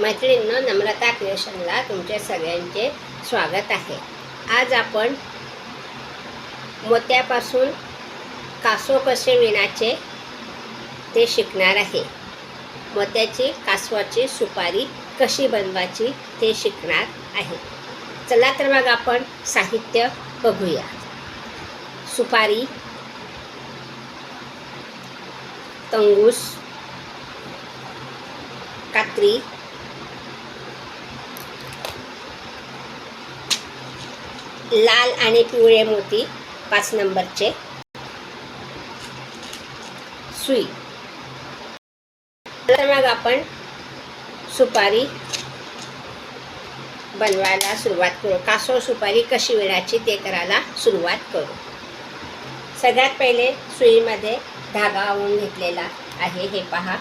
मैत्रिणींनो नम्रता क्रिएशनला तुमचे सगळ्यांचे स्वागत आहे. आज आपण मोत्यापासून कासव कसे विणाचे ते शिकणार आहे. मोत्याची कासवाची सुपारी कशी बनवायची ते शिकणार आहे. चला तर मग आपण साहित्य बघूया. सुपारी तंगूस कात्री लाल आणि पिवळे मोती पाच नंबरचे. सुई. तर मग आपण सुपारी बनवायला सुरुवात करू. कासव सुपारी कशी विणायची ते करायला सुरुवात करू. सगळ्यात पहिले सुईमध्ये धागा ओवून घेतलेला आहे. हे पहा.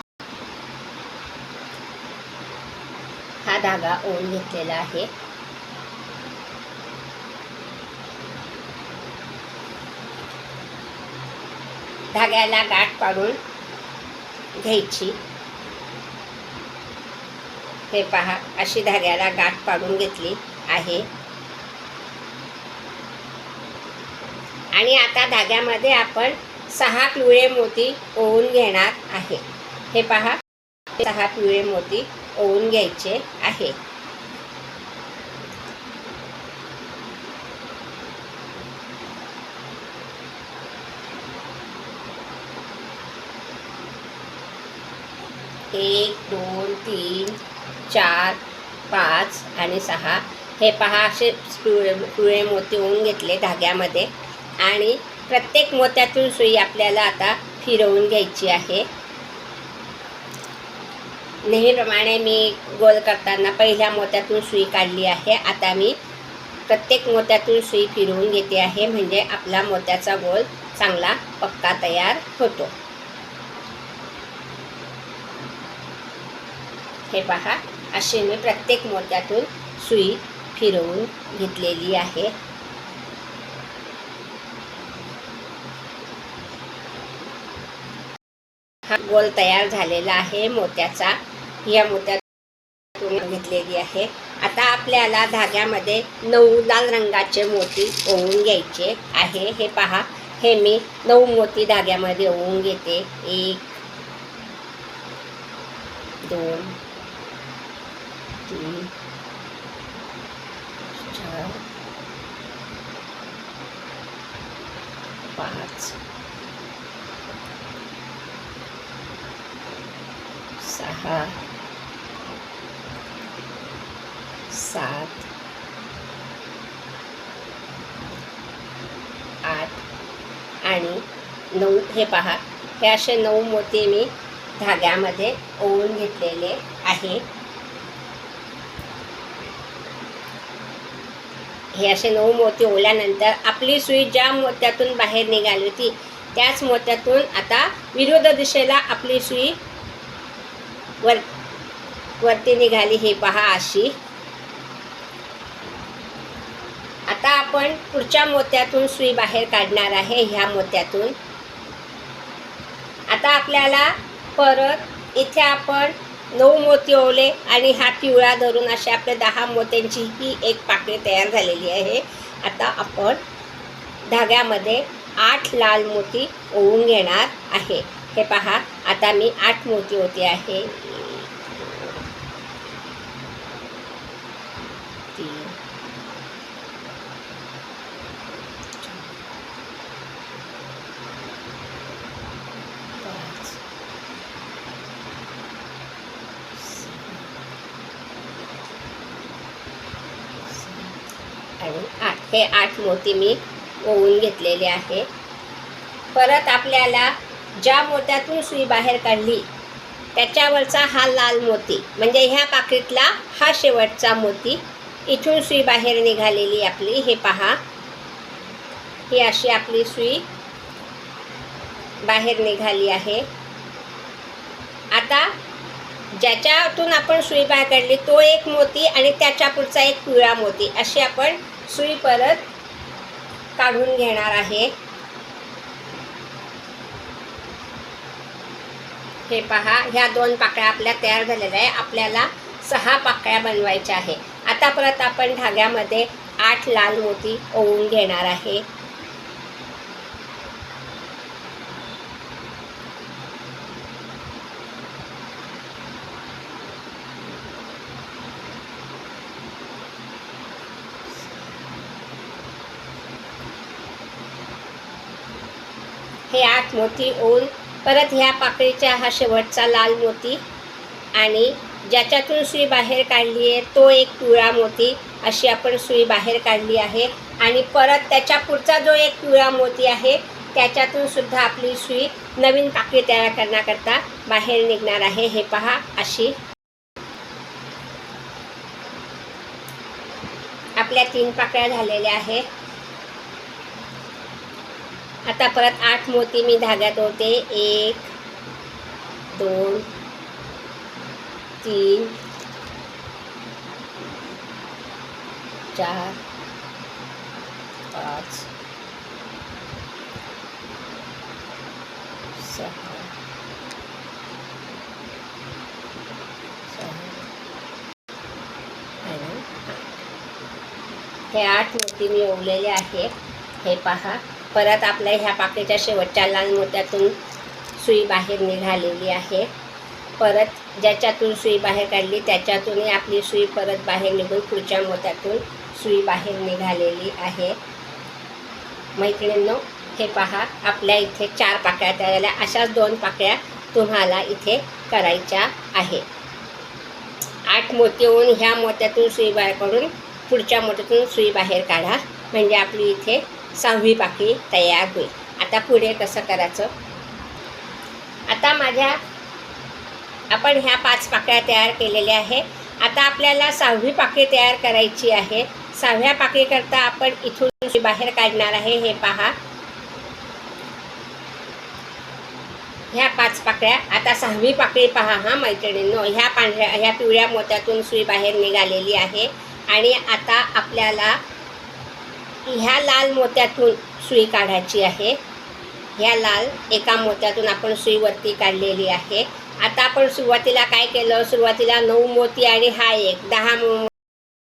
हा धागा ओवून घेतलेला आहे. धाग्याला गाठ पाडून घ्यायची. हे पहा अशी धाग्याला गाठ पाडून घेतली आहे. आणि आता धाग्यामध्ये आपण सहा पिवळे मोती ओवून घेणार आहे. हे पहा सहा पिवळे मोती ओवून घ्यायचे आहे. एक दोन तीन चार पाच आणि सहा. हे पहा असे पिवळे पिवळे मोती होऊन घेतले धाग्यामध्ये. आणि प्रत्येक मोत्यातून सुई आपल्याला आता फिरवून घ्यायची आहे. नेहमीप्रमाणे मी गोल करताना पहिल्या मोत्यातून सुई काढली आहे. आता मी प्रत्येक मोत्यातून सुई फिरवून घेते आहे. म्हणजे आपला मोत्याचा गोल चांगला पक्का तयार होतो. हे पहा असे मी प्रत्येक मोत्यातून सुई फिरवून घेतलेली आहे. हा गोल तयार झालेला आहे मोत्याचा. या मोत्यातून घेतलेली आहे. आता आपल्याला धाग्यामध्ये नऊ लाल रंगाचे मोती ओवून घ्यायचे आहे. हे पहा हे मी नऊ मोती धाग्यामध्ये ओवून घेते. एक दोन तीन चार पाच सहा सात आठ आणि नऊ. हे पहा हे असे नऊ मोती मी धाग्यामध्ये ओवून घेतलेले आहे. हे असे नऊ मोती ओल्यानंतर आपली सुई ज्या मोत्यातून बाहेर निघाली होती त्याच मोत्यातून आता विरोध दिशेला आपली सुई वर वरती निघाली. हे पहा अशी. आता आपण पुढच्या मोत्यातून सुई बाहेर काढणार आहे ह्या मोत्यातून. आता आपल्याला परत इथे आपण नऊ मोती ओवले आणि हा पिवळा धरून असे आपल्या दहा मोत्यांची ही एक पाकळी तयार झालेली आहे. आता आपण धाग्यामध्ये आठ लाल मोती ओवून घेणार आहे. हे पहा आता मी आठ मोती होती आहे तीन पाच आणि आठ हे आठ मोती मी ओवून घेतलेले आहे. परत आपल्याला ज्या मोत्यातून सुई बाहेर काढली त्याच्यावरचा हा लाल मोती म्हणजे ह्या पाकिटला हा शेवटचा मोती इथून सुई बाहेर निघालेली आपली हे पहा. ही अशी आपली सुई बाहेर निघाली आहे. आता ज्याच्यातून आपण सुई बाहेर काढली तो एक मोती आणि त्याच्या पुढचा एक पिवळा मोती अशी आपण सुई परत काढून घेणार आहे. हे पहा ह्या दोन पाकळ्या आपल्या तयार झालेल्या आहे आपल्याला सहा पाकळ्या बनवायच्या आहे आता परत आपण धाग्यामध्ये आठ लाल मोती ओवून घेणार आहे. हे आठ मोती ओल परत ह्या पाकळीचा हा शेवटचा लाल मोती आणि ज्याच्यातून सुई बाहेर काढली आहे तो एक पिवळा मोती अशी आपण सुई बाहेर काढली आहे. आणि परत त्याच्या पुढचा जो एक पिवळा मोती आहे त्याच्यातून सुद्धा आपली सुई नवीन पाकळी तयार करण्याकरता बाहेर निघणार आहे. हे पहा अशी. आपल्या तीन पाकळ्या झालेल्या आहे. आता परत आठ मोती मी धाग्यात होते एक दोन तीन चार पाच सहा हे आठ मोती मी ओवलेले आहे हे पहा. परत आपल्या ह्या पाकळीच्या शेवटच्या लाल मोत्यातून सुई बाहेर निघालेली आहे. परत ज्याच्यातून सुई बाहेर काढली त्याच्यातूनही आपली सुई परत बाहेर निघून पुढच्या मोत्यातून सुई बाहेर निघालेली आहे. मैत्रिणींनो हे पहा आपल्या इथे चार पाकळ्या तयार झाल्या. अशाच दोन पाकळ्या तुम्हाला इथे करायच्या आहे. आठ मोती होऊन ह्या मोत्यातून सुई बाहेर काढून पुढच्या मोत्यातून सुई बाहेर काढा. म्हणजे आपली इथे सहावी पाकळी तयार होईल. आता पुढे कसं करायचं? आता माझ्या आपण ह्या पाच पाकळ्या तयार केलेल्या आहे आता आपल्याला सहावी पाकळी तयार करायची आहे. सहाव्या पाकळीकरता आपण इथून बाहेर काढणार आहे हे पहा. ह्या पाच पाकळ्या आता सहावी पाकळी पहा हा मैत्रिणींनो ह्या पांढऱ्या ह्या पिवळ्या मोत्यातून सुई बाहेर निघालेली आहे. आणि आता आपल्याला ह्या लाल मोत्यातून सुई काढायची आहे. ह्या लाल एका मोत्यातून आपण सुईवरती काढलेली आहे. आता आपण सुरुवातीला काय केलं? सुरुवातीला नऊ मोती आणि हा एक. दहा मो-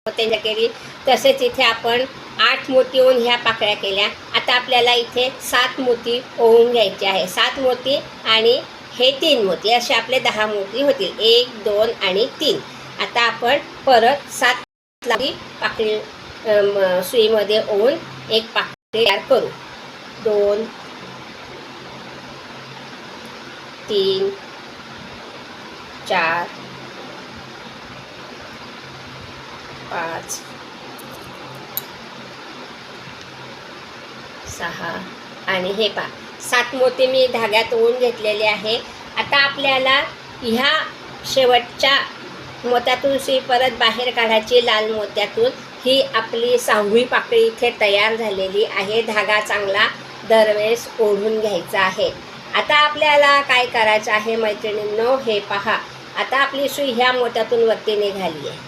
मोत्यांच्या केली. तसेच इथे आपण आठ मोती होऊन ह्या पाकळ्या केल्या. आता आपल्याला इथे सात मोती ओवून घ्यायचे आहे. सात मोती आणि हे तीन मोती. असे आपले दहा मोती होतील. एक दोन आणि तीन. आता आपण परत सात पाकळी सुईमध्ये ओवून एक पाकळी तयार करू. दोन तीन चार पाच सहा आणि हे पा सात मोती मी धाग्यात ओवून घेतलेले आहे. आता आपल्याला ह्या शेवटच्या मोत्यातून सुई परत बाहेर काढायची लाल मोत्यातून. ही आपली सहावी पाकळी इथे तयार झालेली आहे. धागा चांगला दरवेळेस ओढून घ्यायचा आहे. आता आपल्याला काय करायचं आहे मैत्रिणींनो हे पहा. आता आपली सुई ह्या मोत्यातून वरती निघाली आहे.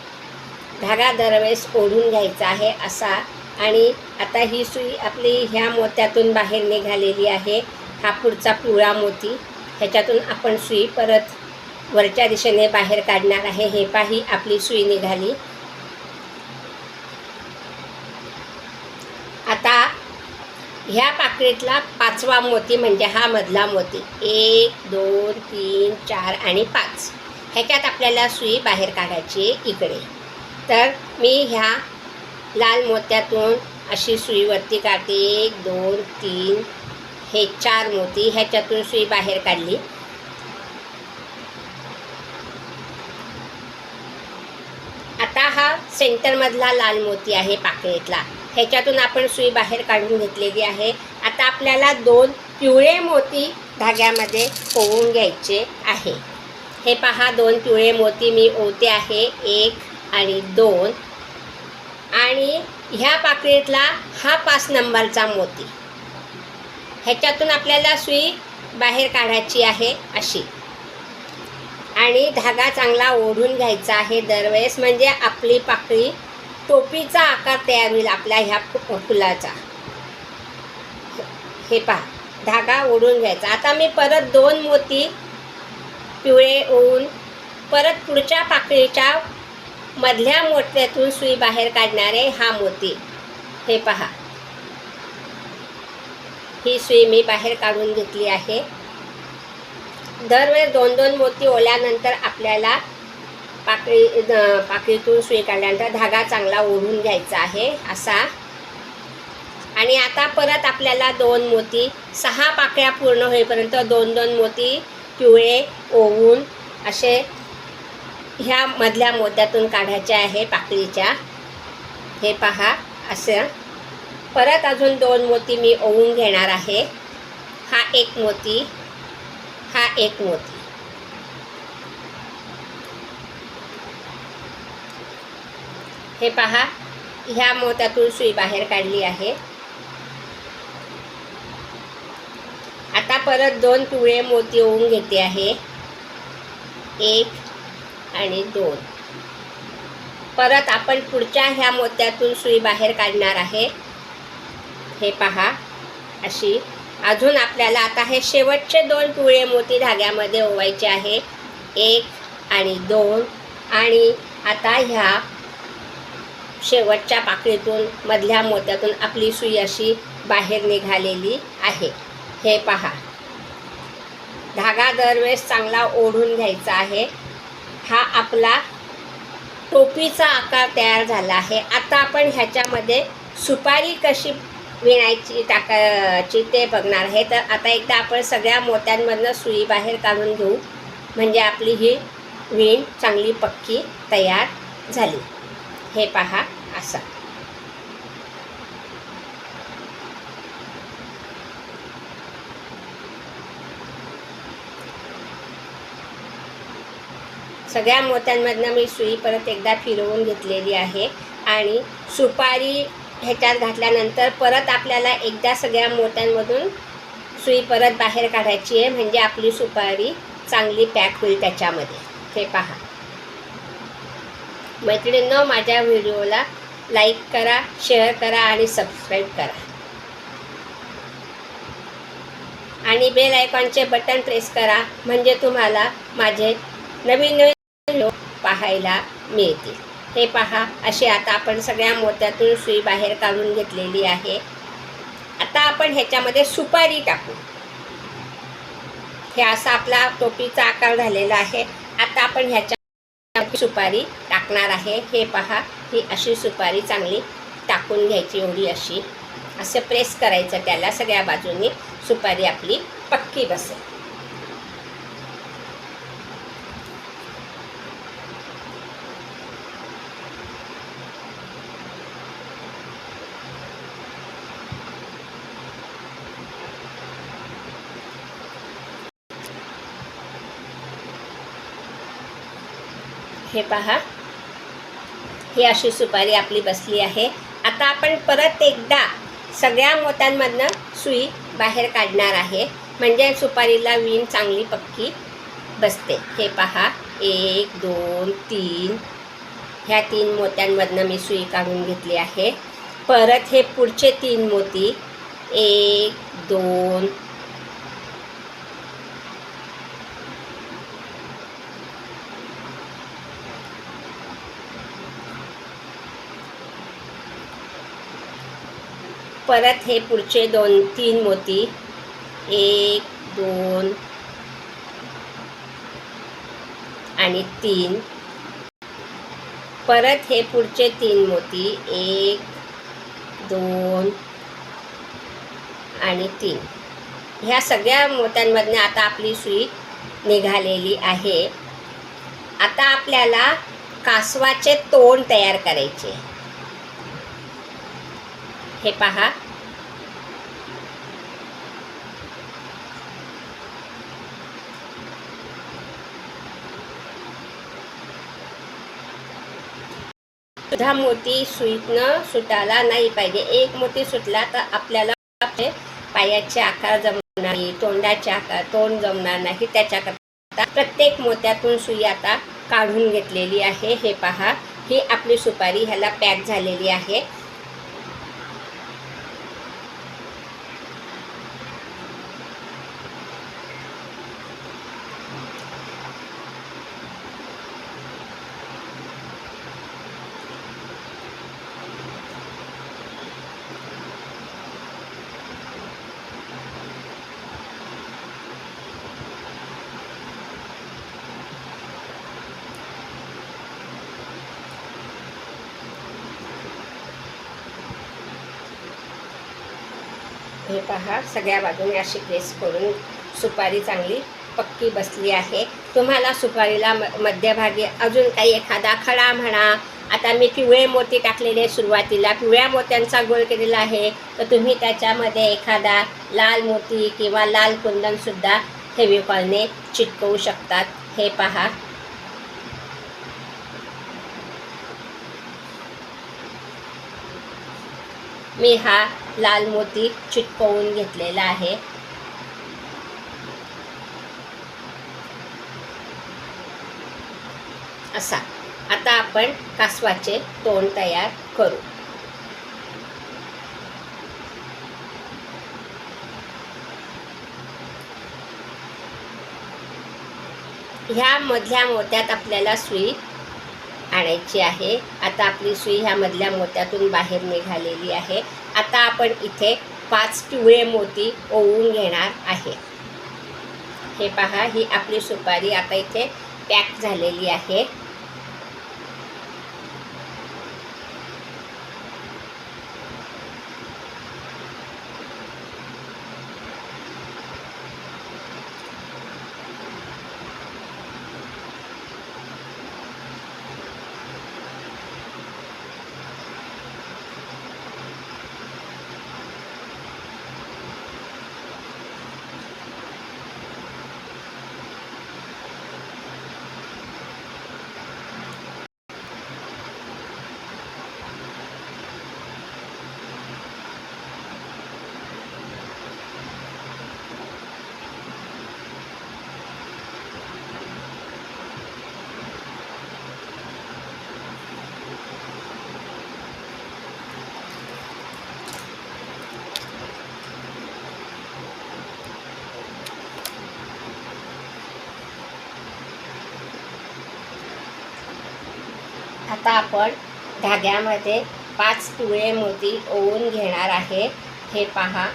धागा दरवेळेस ओढून घ्यायचा आहे असा. आणि आता ही सुई आपली ह्या मोत्यातून बाहेर निघालेली आहे. हा पुढचा पिवळा मोती. ह्याच्यातून आपण सुई परत वरच्या दिशेने बाहेर काढणार आहे. हे पाही आपली सुई निघाली. आता ह्या पाकळीतला पाचवा मोती म्हणजे हा मधला मोती. एक दोन तीन चार आणि पाच. ह्याच्यात आपल्याला सुई बाहेर काढायची आहे इकडे. तर मी ह्या लाल मोत्यातून अशी सुईवरती काढते. एक दोन तीन. हे चार मोती ह्याच्यातून सुई बाहेर काढली. आता हा सेंटरमधला लाल मोती आहे पाकळीतला ह्याच्यातून आपण सुई बाहेर काढून घेतलेली आहे. आता आपल्याला दोन पिवळे मोती धाग्यामध्ये ओवून घ्यायचे आहे. हे पहा दोन पिवळे मोती मी ओवते आहे. एक आणि दोन. आणि ह्या पाकळीतला हा पाच नंबरचा मोती. ह्याच्यातून आपल्याला सुई बाहेर काढायची आहे अशी. आणि धागा चांगला ओढून घ्यायचा आहे. दरवेळेस म्हणजे आपली पाकळी टोपीचा आकार तयार होईल आपल्या ह्या फु- फुलाचा. हे पहा धागा ओढून घ्यायचा. आता मी परत दोन मोती पिवळे ओवून परत पुढच्या पाकळीच्या मधल्या मोत्यातून सुई बाहेर काढणारे हा मोती. हे पहा. ही सुई मी बाहेर काढून घेतली आहे. दरवेळेस दोन दोन मोती ओल्यानंतर आपल्याला पाकळी पाकळीतून सुई काढल्यानंतर धागा चांगला ओढून घ्यायचा आहे असा. आणि आता परत आपल्याला दोन मोती सहा पाकळ्या पूर्ण होईपर्यंत दोन दोन मोती पिवळे ओवून असे ह्या मधल्या मोत्यातून काढायचे आहे पाकळीच्या. हे पहा असं. परत अजून दोन मोती मी ओवून घेणार आहे. हा एक मोती हा एक मोती. हे पहा ह्या मोत्यातून सुई बाहेर काढली आहे. आता परत दोन पिवळे मोती ओवून घेते आहे. एक आणि दोन. परत आपण पुढच्या ह्या मोत्यातून सुई बाहेर काढणार आहे. हे पहा अशी. अजून आपल्याला आता हे शेवटचे दोन पिवळे मोती धाग्यामध्ये ओवायचे आहे. एक आणि दोन. आणि आता ह्या शेवटच्या पाकळीतून मधल्या मोत्यातून आपली सुई अशी बाहेर निघालेली आहे. हे पहा. धागा दरवेळेस चांगला ओढून घ्यायचा आहे. हा आपला टोपीचा आकार तयार झाला आहे. आता आपण ह्याच्यामध्ये सुपारी कशी विणायची टाकायची ते बघणार आहे. तर आता एकदा आपण सगळ्या मोत्यांमधनं सुई बाहेर काढून घेऊ. म्हणजे आपली ही विण चांगली पक्की तयार झाली. हे पहा असं. सगळ्या मोत्यांमधनं मी सुई परत एकदा फिरवून घेतलेली आहे आणि सुपारी ह्याच्यात घातल्यानंतर परत आपल्याला एकदा सगळ्या मोत्यांमधून सुई परत बाहेर काढायची आहे. म्हणजे आपली सुपारी चांगली पॅक होईल त्याच्यामध्ये. हे पहा. मैत्रिणींनो माझ्या व्हिडिओला लाईक करा शेअर करा आणि सबस्क्राईब करा. आणि बेल आयकॉनचे बटन प्रेस करा म्हणजे तुम्हाला माझे नवीन नवीन व्हिडिओ पाहायला मिळतील. हे पहा अशी आता आपण सगळ्या मोत्यातून सुई बाहेर काढून घेतलेली आहे. आता आपण ह्याच्यामध्ये सुपारी टाकू. हे असा आपला टोपीचा आकार झालेला आहे. आता आपण ह्याच्या सुपारी टाकणार आहे. हे पहा ही अशी सुपारी चांगली टाकून घ्यायची एवढी अशी. असं प्रेस करायचं त्याला सगळ्या बाजूनी. सुपारी आपली पक्की बसेल. हे पहा. ही अशी सुपारी आपली बसली आहे. आता आपण परत एकदा सगळ्या मोत्यांमधनं सुई बाहेर काढणार आहे. म्हणजे सुपारीला वीण चांगली पक्की बसते. हे पहा. एक दोन तीन. ह्या तीन मोत्यांमधनं मी सुई काढून घेतली आहे. परत हे पुढचे तीन मोती. एक दोन परत हे पुढचे दोन तीन मोती. एक दोन. आणि तीन. परत हे पुढचे तीन मोती. एक दोन. आणि तीन. ह्या सगळ्या मोत्यांमधनं आता आपली सुई निघालेली आहे. आता आपल्याला कासवाचे तोंड तयार करायचे हे पहा. सुद्धा मोती सुईतनं सुटायला नाही पाहिजे. एक मोती सुटला तर आपल्याला आपले पायाचे आकार जमणार नाही तोंडाचे आकार तोंड जमणार नाही. त्याच्याकरता प्रत्येक मोत्यातून सुई आता काढून घेतलेली आहे. हे पहा. ही आपली सुपारी ह्याला पॅक झालेली आहे हे पहा सगळ्या बाजूने अशी प्रेस करून सुपारी चांगली पक्की बसली आहे. तुम्हाला सुपारीला म मध्यभागी अजून काही एखादा खडा म्हणा आता मी पिवळे मोती टाकलेले सुरुवातीला पिवळ्या मोत्यांचा गोळ केलेला आहे तर तुम्ही त्याच्यामध्ये एखादा लाल मोती किंवा लाल कुंदनसुद्धा फेविकॉलने चिटकवू शकतात. हे पहा. मी हा लाल मोती चिटकवून घेतलेला आहे. असा. आता आपण कासवाचे तोंड तयार करू. ह्या मधल्या मोत्यात आपल्याला सुई आणायची आहे. आता आपली सुई ह्यामधल्या मोत्यातून बाहेर निघालेली आहे. आता आपण इथे पाच पिवळे मोती ओवून घेणार आहे. हे पहा ही आपली सुपारी आता इथे पॅक झालेली आहे. आता आपण धाग्यामध्ये पाच तुळे मोती ओवून घेणार आहे. हे पहा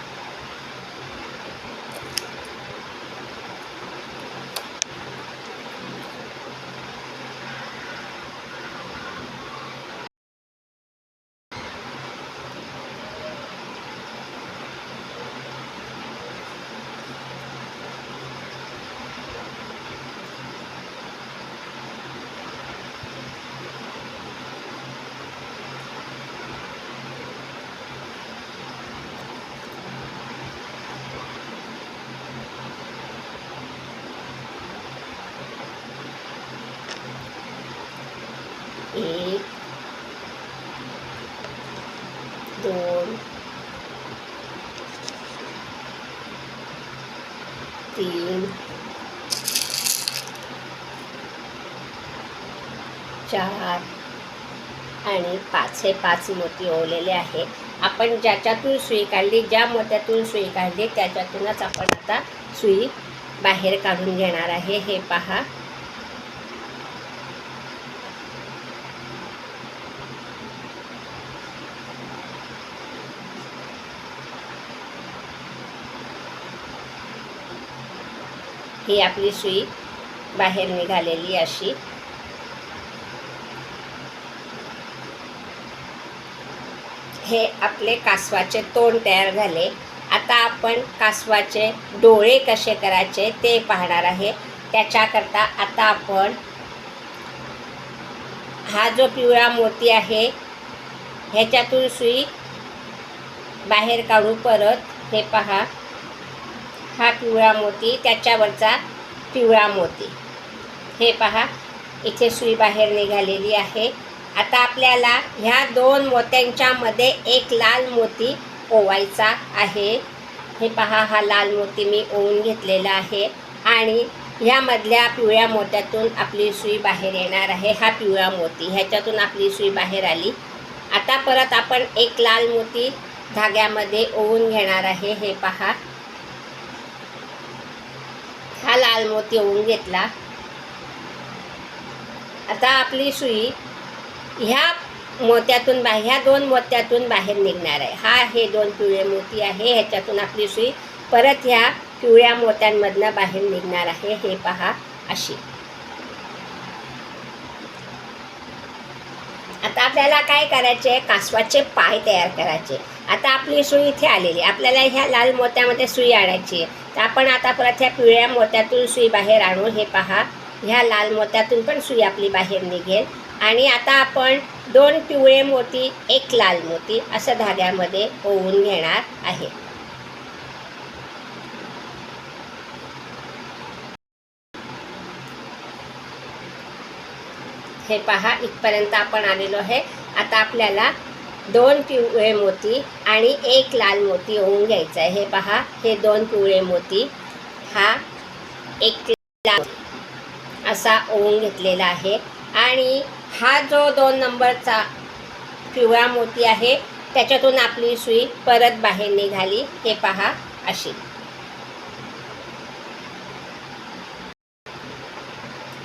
एक दोन तीन चार आणि पाच हे पाच मोती ओवलेले आहे. आपण ज्याच्यातून सुई काढली ज्या मोत्यातून सुई काढली त्याच्यातूनच आपण आता सुई बाहेर काढून घेणार आहे. हे पहा. ही आपली सुई बाहेर निघालेली अशी. हे आपले कासवाचे तोंड तयार झाले. आता आपण कासवाचे डोळे कसे करायचे ते पाहणार आहे. त्याच्याकरता आता आपण हा जो पिवळा मोती आहे ह्याच्यातून सुई बाहेर काढू. परत हे पहा हा पिवळा मोती त्याच्यावरचा पिवळा मोती. हे पहा इथे सुई बाहेर निघालेली आहे. आता आपल्याला ह्या दोन मोत्यांच्या मध्ये एक लाल मोती ओवायचा आहे. हे पहा हा लाल मोती मी ओवून घेतलेला आहे. आणि ह्यामधल्या पिवळ्या मोत्यातून आपली सुई बाहेर येणार आहे हा पिवळा मोती. ह्याच्यातून आपली सुई बाहेर आली. आता परत आपण एक लाल मोती धाग्यामध्ये ओवून घेणार आहे. हे पहा. हा लाल मोती ओवून घेतला. आता आपली सुई ह्या मोत्यातून बा ह्या दोन मोत्यातून बाहेर निघणार आहे. हा हे दोन पिवळे मोती आहे. ह्याच्यातून आपली सुई परत ह्या पिवळ्या मोत्यांमधनं बाहेर निघणार आहे. हे पहा अशी. आता आपल्याला काय करायचे? कासवाचे पाय तयार करायचे. आता आपली सुई इथे आलेली आपल्याला ह्या लाल मोत्यामध्ये सुई आणायची आहे. तर आपण आता परत ह्या पिवळ्या मोत्यातून सुई बाहेर आणू. हे पहा. ह्या लाल मोत्यातून पण सुई आपली बाहेर निघेल. आणि आता आपण दोन पिवळे मोती एक लाल मोती असं धाग्यामध्ये ओवून घेणार आहे. हे पहा इथपर्यंत आपण आलेलो आहे. आता आपल्याला दोन पिवळे मोती आणि एक लाल मोती होऊन घ्यायचं आहे. हे पहा हे दोन पिवळे मोती. हा एक लाल असा ओवून घेतलेला आहे. आणि हा जो दोन नंबरचा पिवळा मोती आहे त्याच्यातून आपली सुई परत बाहेर निघाली. हे पहा अशी.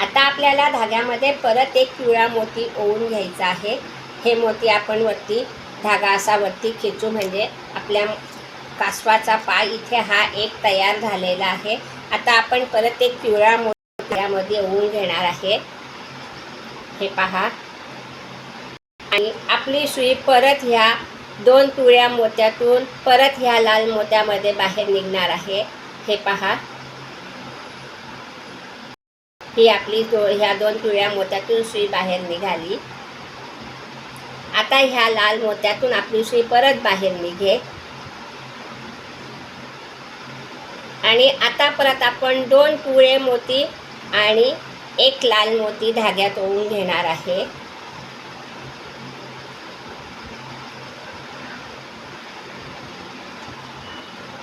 आता आपल्याला धाग्यामध्ये परत एक पिवळा मोती ओवून घ्यायचा आहे. हे मोती आपण वरती धागा असा वरती खेचू म्हणजे आपल्या कासवाचा पाय इथे हा एक तयार झालेला आहे. आता आपण परत एक पिवळा मोती त्यामध्ये ओवून घेणार आहे. हे पहा. आणि आपली सुई परत ह्या दोन तुळ्या मोत्यातून परत ह्या लाल मोत्यामध्ये बाहेर निघणार आहे. हे पहा. ही आपली दो ह्या दोन तुळ्या मोत्यातून सुई बाहेर निघाली. आता ह्या लाल मोत्यातून आपली सुई परत बाहेर निघे आणि आता परत आपण दोन तुळे मोती आणि एक लाल मोती धाग्यात ओवून घेणार आहे.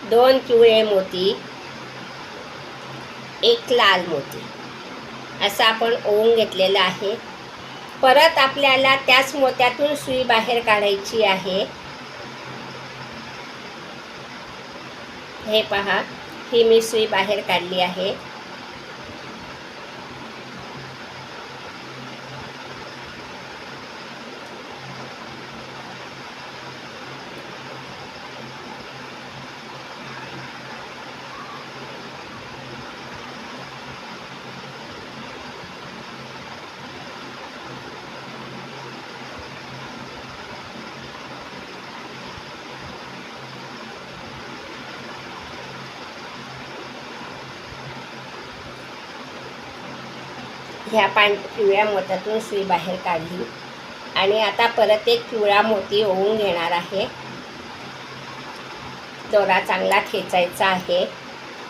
दोन पिवळे मोती एक लाल मोती. असं आपण ओवून घेतलेलं आहे. परत आपल्याला त्याच मोत्यातून सुई बाहेर काढायची आहे. हे पहा ही मी सुई बाहेर काढली आहे. ह्या पां पिवळ्या मोत्यातून सुई बाहेर काढली. आणि आता परत एक पिवळा मोती ओवून घेणार आहे. दोरा चांगला खेचायचा आहे.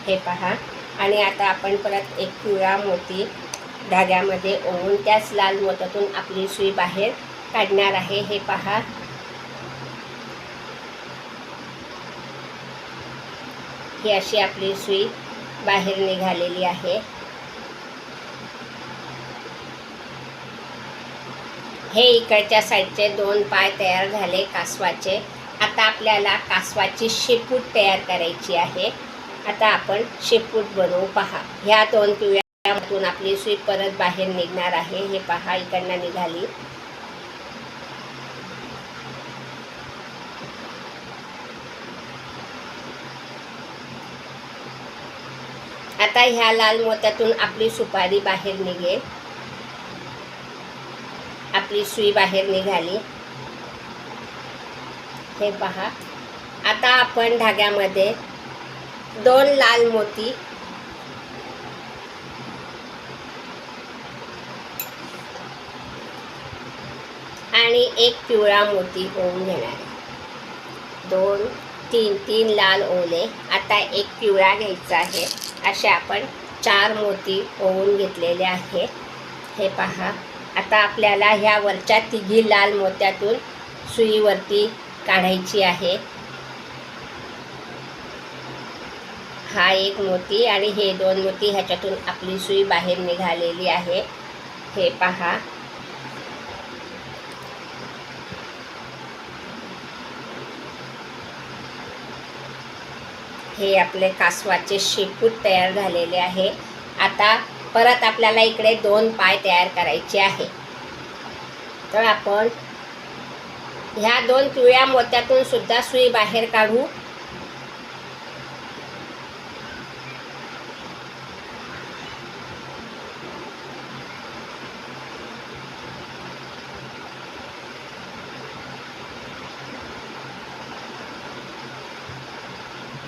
हे पहा. आणि आता आपण परत एक पिवळा मोती धाग्यामध्ये ओवून त्याच लाल मोत्यातून आपली सुई बाहेर काढणार आहे. हे पहा. ही अशी आपली सुई बाहेर निघालेली आहे. हे इकडच्या साईडचे दोन पाय तयार झाले कासवाचे. आता आपल्याला कासवाची शेपूट तयार करायची आहे. आता आपण शेपूट बनवू पहा. ह्या दोन पिवळ्यामधून आपली सुई परत बाहेर निघणार आहे. हे पहा इकडनं निघाली. आता ह्या लाल मोत्यातून आपली सुपारी बाहेर निघेल. आपली सुई बाहेर निघाली. हे पहा. आता आपण धाग्यामध्ये दोन लाल मोती आणि एक पिवळा मोती ओवून घेणार दोन तीन तीन लाल ओले. आता एक पिवळा घ्यायचा आहे. असे आपण चार मोती ओवून घेतलेले आहे हे पहा. आता आपल्याला ह्या वरच्या तिघी लाल मोत्यातून सुईवरती काढायची आहे. हा एक मोती आणि हे दोन मोती ह्याच्यातून आपली सुई बाहेर निघालेली आहे. हे पहा. हे आपले कासवाचे शेपूट तयार झालेले आहे. आता परत आपल्याला इकडे दोन पाय तयार करायचे आहे. तर आपण ह्या दोन पिवळ्या मोत्यातून सुद्धा सुई बाहेर काढू.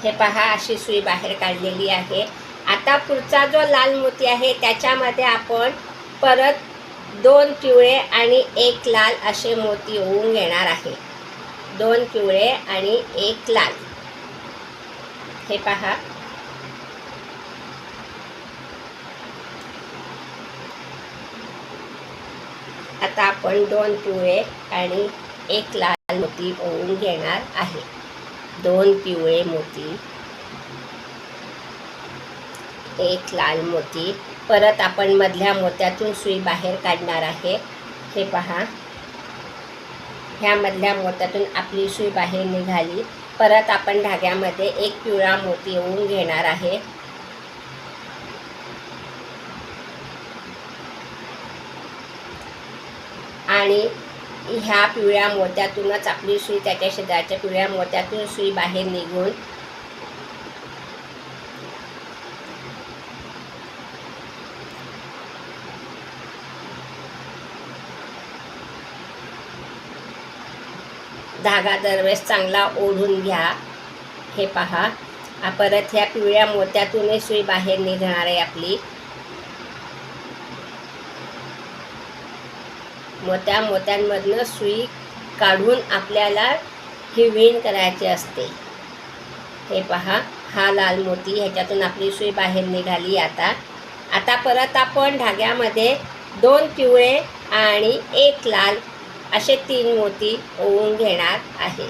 हे पहा अशी सुई बाहेर काढलेली आहे. आता पुढचा जो लाल मोती आहे त्याच्यामध्ये आपण परत दोन पिवळे आणि एक लाल असे मोती होऊन घेणार आहे. दोन पिवळे आणि एक लाल. हे पहा. आता आपण दोन पिवळे आणि एक लाल मोती होऊन घेणार आहे. दोन पिवळे मोती. एक लाल मोती. परत आपण मधल्या मोत्यातून सुई बाहेर काढणार आहे. हे पहा. ह्या मधल्या मोत्यातून आपली सुई बाहेर निघाली. परत आपण धाग्यामध्ये एक पिवळा मोती येऊन घेणार आहे. आणि ह्या पिवळ्या मोत्यातूनच आपली सुई त्याच्या शेजारच्या पिवळ्या मोत्यातून सुई बाहेर निघून धागा दरवेळेस चांगला ओढून घ्या. हे पहा. परत ह्या पिवळ्या मोत्यातूनही सुई बाहेर निघणार आहे आपली. मोत्या मोत्यांमधनं सुई काढून आपल्याला ही विण करायची असते. हे पहा. हा लाल मोती ह्याच्यातून आपली सुई बाहेर निघाली आता. आता परत आपण धाग्यामध्ये दोन पिवळे आणि एक लाल असे तीन मोती ओवून घेणार आहे.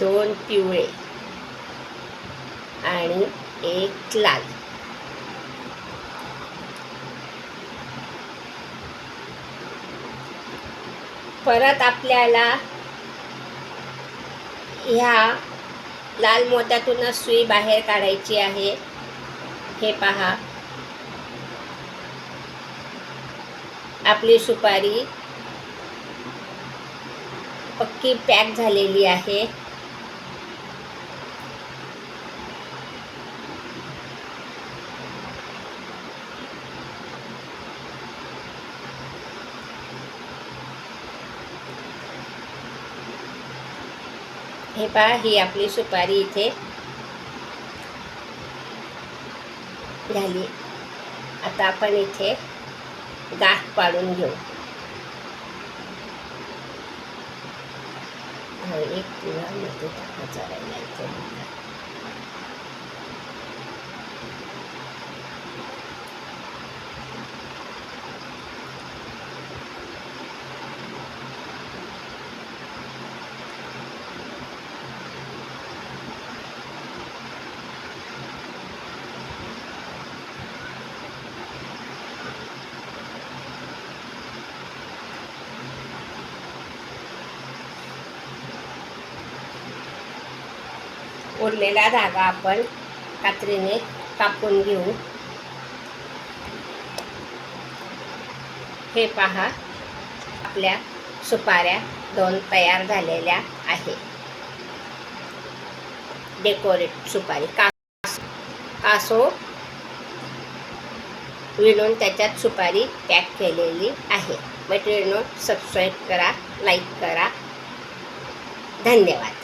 दोन पिवळे आणि एक लाल. परत आपल्याला ह्या लाल मोत्यातूनच सुई बाहेर काढायची आहे. हे पहा. आपली सुपारी पक्की पॅक झालेली आहे. हे पहा ही आपली सुपारी इथे झाली. आता आपण इथे गाठ पाडून घेऊ. एक किंवा मध्ये टाकायचा राहिला इथे उरलेला धागा आपण कात्रीने कापून घेऊ. हे पहा आपल्या सुपाऱ्या दोन तयार झालेल्या आहे डेकोरेट सुपारी. कास कासो विणून त्याच्यात सुपारी पॅक केलेली आहे. मटेरियल सबस्क्राईब करा लाईक करा. धन्यवाद.